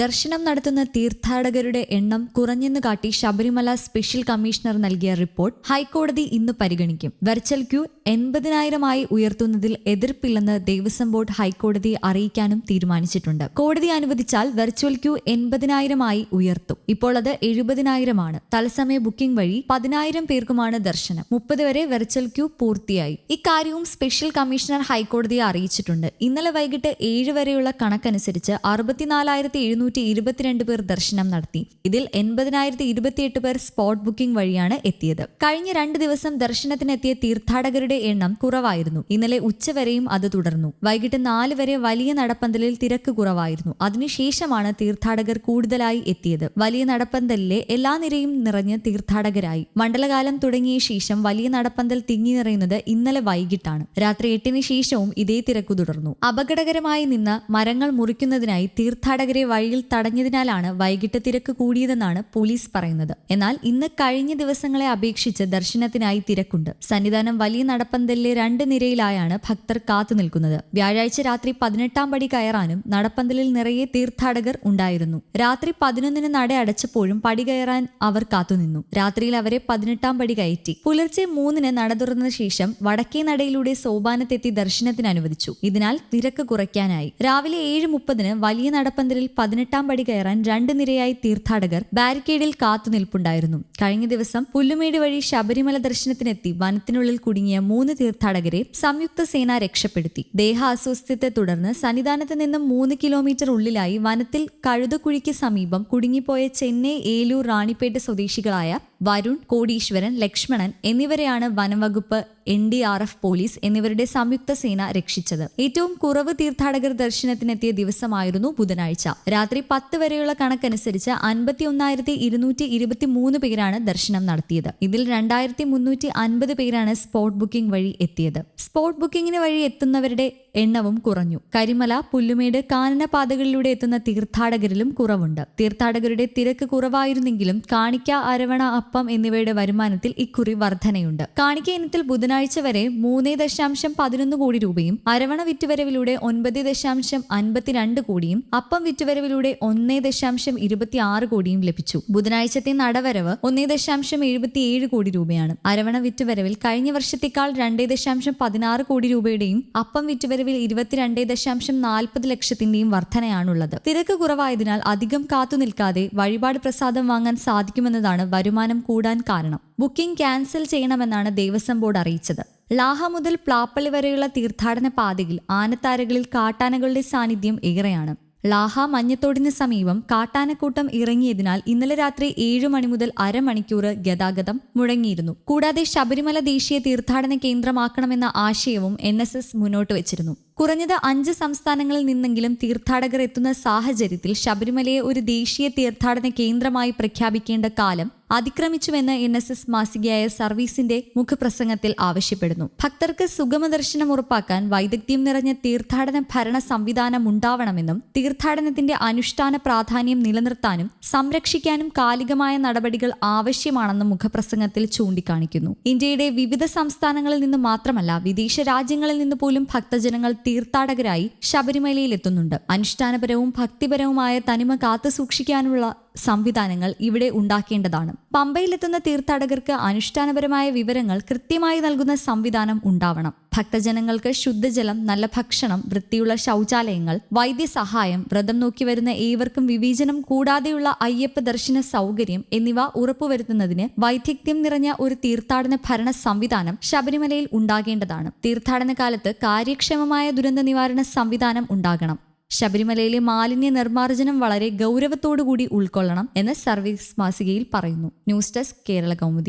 ദർശനം നടത്തുന്ന തീർത്ഥാടകരുടെ എണ്ണം കുറഞ്ഞെന്ന് കാട്ടി ശബരിമല സ്പെഷ്യൽ കമ്മീഷണർ നൽകിയ റിപ്പോർട്ട് ഹൈക്കോടതി ഇന്ന് പരിഗണിക്കും. വെർച്വൽ ക്യൂ എൺപതിനായിരമായി ഉയർത്തുന്നതിൽ എതിർപ്പില്ലെന്ന് ദേവസ്വം ബോർഡ് ഹൈക്കോടതിയെ അറിയിക്കാനും തീരുമാനിച്ചിട്ടുണ്ട്. കോടതി അനുവദിച്ചാൽ വെർച്വൽ ക്യൂ എൺപതിനായിരമായി ഉയർത്തും. ഇപ്പോൾ അത് എഴുപതിനായിരമാണ്. തത്സമയ ബുക്കിംഗ് വഴി പതിനായിരം പേർക്കുമാണ് ദർശനം. മുപ്പത് വരെ വെർച്വൽ ക്യൂ പൂർത്തിയായി. ഇക്കാര്യവും സ്പെഷ്യൽ കമ്മീഷണർ ഹൈക്കോടതിയെ അറിയിച്ചിട്ടുണ്ട്. ഇന്നലെ വൈകിട്ട് ഏഴ് വരെയുള്ള കണക്കനുസരിച്ച് അറുപത്തിനാലായിരത്തി എഴുന്നൂറ്റി ഇരുപത്തിരണ്ട് പേർ ദർശനം നടത്തി. ഇതിൽ എൺപതിനായിരത്തി ഇരുപത്തിയെട്ട് പേർ സ്പോട്ട് ബുക്കിംഗ് വഴിയാണ് എത്തിയത്. കഴിഞ്ഞ രണ്ട് ദിവസം ദർശനത്തിനെത്തിയ തീർത്ഥാടകരുടെ എണ്ണം കുറവായിരുന്നു. ഇന്നലെ ഉച്ചവരെയും അത് തുടർന്നു. വൈകിട്ട് നാല് വരെ വലിയ നടപ്പന്തലിൽ തിരക്ക് കുറവായിരുന്നു. അതിനുശേഷമാണ് തീർത്ഥാടകർ കൂടുതലായി എത്തിയത്. വലിയ നടപ്പന്തലിലെ എല്ലാ നിരയും നിറഞ്ഞ് തീർത്ഥാടകരായി. മണ്ഡലകാലം തുടങ്ങിയ ശേഷം വലിയ നടപ്പന്തൽ തിങ്ങി നിറയുന്നത് ഇന്നലെ വൈകിട്ടാണ്. രാത്രി എട്ടിന് ശേഷവും ഇതേ തിരക്കു തുടർന്നു. അപകടകരമായി നിന്ന് മരങ്ങൾ മുറിക്കുന്നതിനായി തീർത്ഥാടകരെ വഴിയിൽ തടഞ്ഞതിനാലാണ് വൈകിട്ട് തിരക്ക് കൂടിയതെന്നാണ് പോലീസ് പറയുന്നത്. എന്നാൽ ഇന്ന് കഴിഞ്ഞ ദിവസങ്ങളെ അപേക്ഷിച്ച് ദർശനത്തിനായി തിരക്കുണ്ട്. സന്നിധാനം വലിയ നടപ്പന്തലിലെ രണ്ട് നിരയിലായാണ് ഭക്തർ കാത്തു നിൽക്കുന്നത്. വ്യാഴാഴ്ച രാത്രി പതിനെട്ടാം പടി കയറാനും നടപ്പന്തലിൽ നിറയെ തീർത്ഥാടകർ ഉണ്ടായിരുന്നു. രാത്രി പതിനൊന്നിന് നട അടച്ചപ്പോഴും പടി കയറാൻ അവർ കാത്തുനിന്നു രാത്രിയിൽ അവരെ പതിനെട്ടാം പടി കയറ്റി. പുലർച്ചെ മൂന്നിന് നട തുറന്ന ശേഷം വടക്കേ നടയിലൂടെ സോപാനത്തെത്തി ദർശനത്തിന് അനുവദിച്ചു ഇതിനാൽ തിരക്ക് കുറയ്ക്കാനായി. രാവിലെ ഏഴ് മുപ്പതിന് വലിയ നടപ്പന്തലിൽ പതിനെട്ടാം പടി കയറാൻ രണ്ട് നിരയായി തീർത്ഥാടകർ ബാരിക്കേഡിൽ കാത്തുനിൽപ്പുണ്ടായിരുന്നു കഴിഞ്ഞ ദിവസം പുല്ലുമേട് വഴി ശബരിമല ദർശനത്തിനെത്തി വനത്തിനുള്ളിൽ കുടുങ്ങിയ മൂന്ന് തീർത്ഥാടകരെ സംയുക്ത സേന രക്ഷപ്പെടുത്തി. ദേഹാസ്വസ്ഥ്യത്തെ തുടർന്ന് സന്നിധാനത്ത് നിന്നും മൂന്ന് കിലോമീറ്റർ ഉള്ളിലായി വനത്തിൽ കഴുതക്കുഴിക്ക് സമീപം കുടുങ്ങിപ്പോയ ചെന്നൈ ഏലൂർ റാണിപ്പേട്ട് സ്വദേശികളായ വരുൺ കോടീശ്വരൻ ലക്ഷ്മണൻ എന്നിവരെയാണ് വനംവകുപ്പ് N D R F police എന്നിവരുടെ സംയുക്ത സേന രക്ഷിച്ചത്. ഏറ്റവും കുറവ് തീർത്ഥാടകർ ദർശനത്തിനെത്തിയ ദിവസമായിരുന്നു ബുധനാഴ്ച. രാത്രി പത്ത് വരെയുള്ള കണക്കനുസരിച്ച് അൻപത്തി ഒന്നായിരത്തി ഇരുന്നൂറ്റി ഇരുപത്തി മൂന്ന് പേരാണ് ദർശനം നടത്തിയത്. ഇതിൽ രണ്ടായിരത്തി മുന്നൂറ്റി അൻപത് പേരാണ് സ്പോട്ട് ബുക്കിംഗ് വഴി എത്തിയത്. സ്പോട്ട് ബുക്കിംഗിന് വഴി എത്തുന്നവരുടെ എണ്ണവും കുറഞ്ഞു. കരിമല പുല്ലുമേട് കാനന പാതകളിലൂടെ എത്തുന്ന തീർത്ഥാടകരിലും കുറവുണ്ട്. തീർത്ഥാടകരുടെ തിരക്ക് കുറവായിരുന്നെങ്കിലും കാണിക്ക അരവണ അപ്പം എന്നിവയുടെ വരുമാനത്തിൽ ഇക്കുറി വർധനയുണ്ട്. കാണിക്ക ഇനത്തിൽ ബുധനാഴ്ച വരെ മൂന്ന് ദശാംശം പതിനൊന്ന് കോടി രൂപയും അരവണ വിറ്റുവരവിലൂടെ ഒൻപത് ദശാംശം അൻപത്തിരണ്ട് കോടിയും അപ്പം വിറ്റുവരവിലൂടെ ഒന്നേ ദശാംശം ഇരുപത്തി ആറ് കോടിയും ലഭിച്ചു. ബുധനാഴ്ചത്തെ നടവരവ് ഒന്നേ ദശാംശം എഴുപത്തിയേഴ് കോടി രൂപയാണ്. അരവണ വിറ്റുവരവിൽ കഴിഞ്ഞ വർഷത്തേക്കാൾ രണ്ടേ ദശാംശം പതിനാറ് കോടി രൂപയുടെയും അപ്പം വിറ്റുവരവിൽ ഇരുപത്തിരണ്ട് ദശാംശം നാൽപ്പത് ലക്ഷത്തിന്റെയും വർധനയാണുള്ളത്. തിരക്ക് കുറവായതിനാൽ അധികം കാത്തു നിൽക്കാതെ വഴിപാട് പ്രസാദം വാങ്ങാൻ സാധിക്കുമെന്നതാണ് വരുമാനം കൂടാൻ കാരണം. ബുക്കിംഗ് ക്യാൻസൽ ചെയ്യണമെന്നാണ് ദേവസ്വം ബോർഡ് അറിയിച്ചത്. ലാഹ മുതൽ പ്ലാപ്പള്ളി വരെയുള്ള തീർത്ഥാടന പാതയിൽ ആനത്താരകളിൽ കാട്ടാനകളുടെ സാന്നിധ്യം ഏറെയാണ്. ലാഹ മഞ്ഞത്തോടിന് സമീപം കാട്ടാനക്കൂട്ടം ഇറങ്ങിയതിനാൽ ഇന്നലെ രാത്രി ഏഴു മണി മുതൽ അരമണിക്കൂർ ഗതാഗതം മുടങ്ങിയിരുന്നു. കൂടാതെ ശബരിമല ദേശീയ തീർത്ഥാടന കേന്ദ്രമാക്കണമെന്ന ആശയവും എൻ എസ് എസ് മുന്നോട്ട് വെച്ചിരുന്നു. കുറഞ്ഞത് അഞ്ച് സംസ്ഥാനങ്ങളിൽ നിന്നെങ്കിലും തീർത്ഥാടകർ എത്തുന്ന സാഹചര്യത്തിൽ ശബരിമലയെ ഒരു ദേശീയ തീർത്ഥാടന കേന്ദ്രമായി പ്രഖ്യാപിക്കേണ്ട കാലം അതിക്രമിച്ചുവെന്ന് എൻ എസ് എസ് മാസികയായ സർവീസിന്റെ മുഖപ്രസംഗത്തിൽ ആവശ്യപ്പെടുന്നു. ഭക്തർക്ക് സുഗമദർശനം ഉറപ്പാക്കാൻ വൈദഗ്ധ്യം നിറഞ്ഞ തീർത്ഥാടന ഭരണ സംവിധാനം ഉണ്ടാവണമെന്നും തീർത്ഥാടനത്തിന്റെ അനുഷ്ഠാന പ്രാധാന്യം നിലനിർത്താനും സംരക്ഷിക്കാനും കാലികമായ നടപടികൾ ആവശ്യമാണെന്നും മുഖപ്രസംഗത്തിൽ ചൂണ്ടിക്കാണിക്കുന്നു. ഇന്ത്യയുടെ വിവിധ സംസ്ഥാനങ്ങളിൽ നിന്ന് മാത്രമല്ല വിദേശ രാജ്യങ്ങളിൽ നിന്ന് പോലും ഭക്തജനങ്ങൾ തീർത്ഥാടകരായി ശബരിമലയിൽ എത്തുന്നുണ്ട് അനുഷ്ഠാനപരവും ഭക്തിപരവുമായ തനിമ കാത്തുസൂക്ഷിക്കാനുള്ള സംവിധാനങ്ങൾ ഇവിടെ ഉണ്ടാക്കേണ്ടതാണ്. പമ്പയിലെത്തുന്ന തീർത്ഥാടകർക്ക് അനുഷ്ഠാനപരമായ വിവരങ്ങൾ കൃത്യമായി നൽകുന്ന സംവിധാനം ഉണ്ടാവണം. ഭക്തജനങ്ങൾക്ക് ശുദ്ധജലം നല്ല ഭക്ഷണം വൃത്തിയുള്ള ശൗചാലയങ്ങൾ വൈദ്യസഹായം വ്രതം നോക്കി വരുന്ന ഏവർക്കും വിവേചനം കൂടാതെയുള്ള അയ്യപ്പ ദർശന സൗകര്യം എന്നിവ ഉറപ്പുവരുത്തുന്നതിന് വൈദഗ്ധ്യം നിറഞ്ഞ ഒരു തീർത്ഥാടന ഭരണ സംവിധാനം ശബരിമലയിൽ ഉണ്ടാകേണ്ടതാണ്. തീർത്ഥാടന കാലത്ത് കാര്യക്ഷമമായ ദുരന്ത നിവാരണ സംവിധാനം ഉണ്ടാകണം. ശബരിമലയിലെ മാലിന്യ നിർമ്മാർജനം വളരെ ഗൗരവത്തോടുകൂടി ഉൾക്കൊള്ളണം എന്ന് സർവീസ് മാസികയിൽ പറയുന്നു. News desk Kerala Kaumudi.